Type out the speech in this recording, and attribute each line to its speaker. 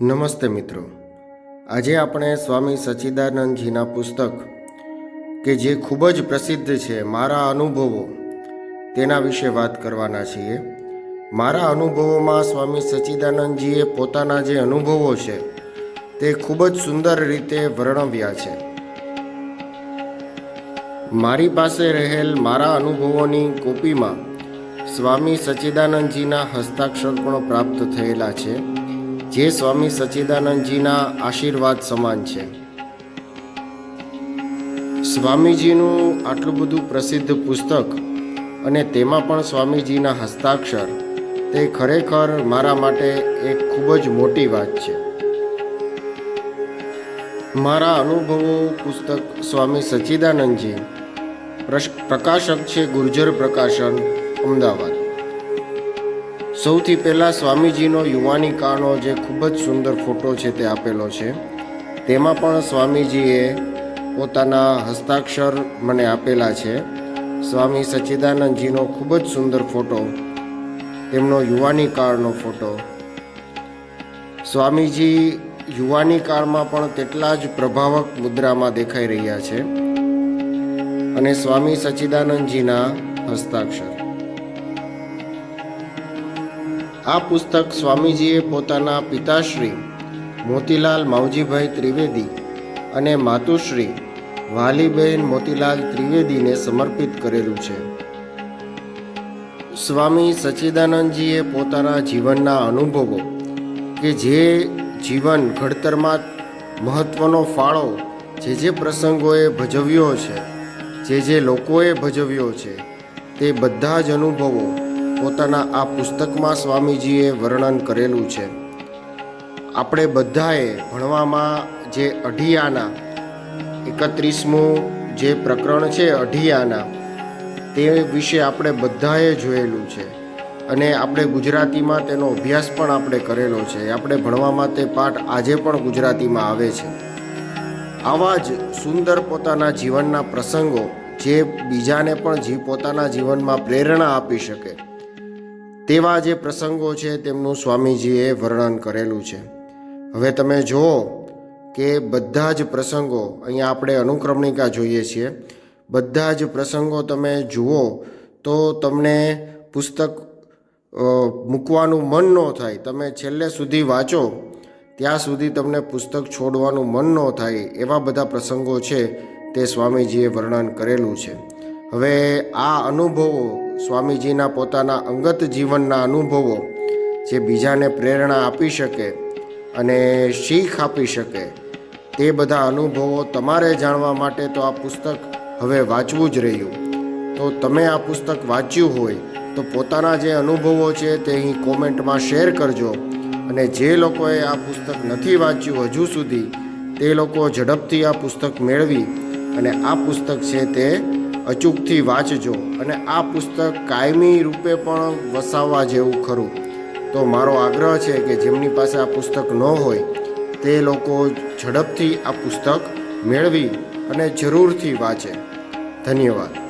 Speaker 1: નમસ્તે મિત્રો. આજે આપણે સ્વામી સચ્ચિદાનંદજીના પુસ્તક, કે જે ખૂબ જ પ્રસિદ્ધ છે, મારા અનુભવો, તેના વિશે વાત કરવાના છીએ. મારા અનુભવોમાં સ્વામી સચ્ચિદાનંદજીએ પોતાના જે અનુભવો છે, તે ખૂબ જ સુંદર રીતે વર્ણવ્યા છે. મારી પાસે રહેલ મારા અનુભવોની કોપીમાં સ્વામી સચ્ચિદાનંદજીના હસ્તાક્ષર પણ પ્રાપ્ત થયેલા છે. જે સ્વામી સચ્ચિદાનંદજીના આશીર્વાદ સમાન છે. સ્વામીજીનું આટલું બધું પ્રસિદ્ધ પુસ્તક અને તેમાં પણ સ્વામીજીના હસ્તાક્ષર, તે ખરેખર મારા માટે એક ખૂબ જ મોટી વાત છે. મારા અનુભવો પુસ્તક સ્વામી સચ્ચિદાનંદજી પ્રકાશક છે ગુર્જર પ્રકાશન, અમદાવાદ. સૌથી પહેલાં સ્વામીજીનો યુવાની કાળનો જે ખૂબ જ સુંદર ફોટો છે તે આપેલો છે. તેમાં પણ સ્વામીજીએ પોતાના હસ્તાક્ષર મને આપેલા છે. સ્વામી સચ્ચિદાનંદજીનો ખૂબ જ સુંદર ફોટો, તેમનો યુવાની કાળનો ફોટો. સ્વામીજી યુવાની કાળમાં પણ તેટલા જ પ્રભાવક મુદ્રામાં દેખાઈ રહ્યા છે. અને સ્વામી સચ્ચિદાનંદજીના હસ્તાક્ષર. આ પુસ્તક સ્વામીજીએ પોતાના પિતાશ્રી મોતીલાલ માવજીભાઈ ત્રિવેદી અને માતુશ્રી વાલીબહેન મોતીલાલ ત્રિવેદીને સમર્પિત કરેલું છે. સ્વામી સચ્ચિદાનંદજીએ પોતાના જીવનના અનુભવો કે જે જીવન ઘડતરમાં મહત્ત્વનો ફાળો જે જે પ્રસંગોએ ભજવ્યો છે, જે જે લોકોએ ભજવ્યો છે, તે બધા જ અનુભવો પોતાના આ પુસ્તકમાં સ્વામીજીએ વર્ણન કરેલું છે. આપણે બધાએ ભણવામાં જે અઢિયાના, એકત્રીસમું જે પ્રકરણ છે અઢિયાના, તે વિશે આપણે બધાએ જોયેલું છે. અને આપણે ગુજરાતીમાં તેનો અભ્યાસ પણ આપણે કરેલો છે. આપણે ભણવામાં તે પાઠ આજે પણ ગુજરાતીમાં આવે છે. આવા જ સુંદર પોતાના જીવનના પ્રસંગો જે બીજાને પણ જી પોતાના જીવનમાં પ્રેરણા આપી શકે. તેવા જે પ્રસંગો છે તેમનું સ્વામીજીએ વર્ણન કરેલું છે. હવે તમે જુઓ કે બધા જ પ્રસંગો, અહીંયા આપણે અનુક્રમણિકા જોઈએ છીએ, બધા જ પ્રસંગો તમે જુઓ તો તમને પુસ્તક મૂકવાનું મન ન થાય. તમે છેલ્લે સુધી વાંચો, ત્યાં સુધી તમને પુસ્તક છોડવાનું મન ન થાય એવા બધા પ્રસંગો છે તે સ્વામીજીએ વર્ણન કરેલું છે. હવે આ અનુભવો સ્વામીજીના પોતાના અંગત જીવનના અનુભવો જે બીજાને પ્રેરણા આપી શકે અને શીખ આપી શકે, તે બધા અનુભવો તમારે જાણવા માટે તો આ પુસ્તક હવે વાંચવું જ રહ્યું. તો તમે આ પુસ્તક વાંચ્યું હોય તો પોતાના જે અનુભવો છે તે અહીં કોમેન્ટમાં શેર કરજો અને જે લોકોએ આ પુસ્તક નથી વાંચ્યું હજુ સુધી, તે લોકો ઝડપથી આ પુસ્તક મેળવી અને આ પુસ્તક છે તે અચૂકથી વાંચજો અને આ પુસ્તક કાયમી રૂપે પણ વસાવવા જેવું ખરું. તો મારો આગ્રહ છે કે જેમની પાસે આ પુસ્તક ન હોય, તે લોકો ઝડપથી આ પુસ્તક મેળવી અને જરૂરથી વાંચે. ધન્યવાદ.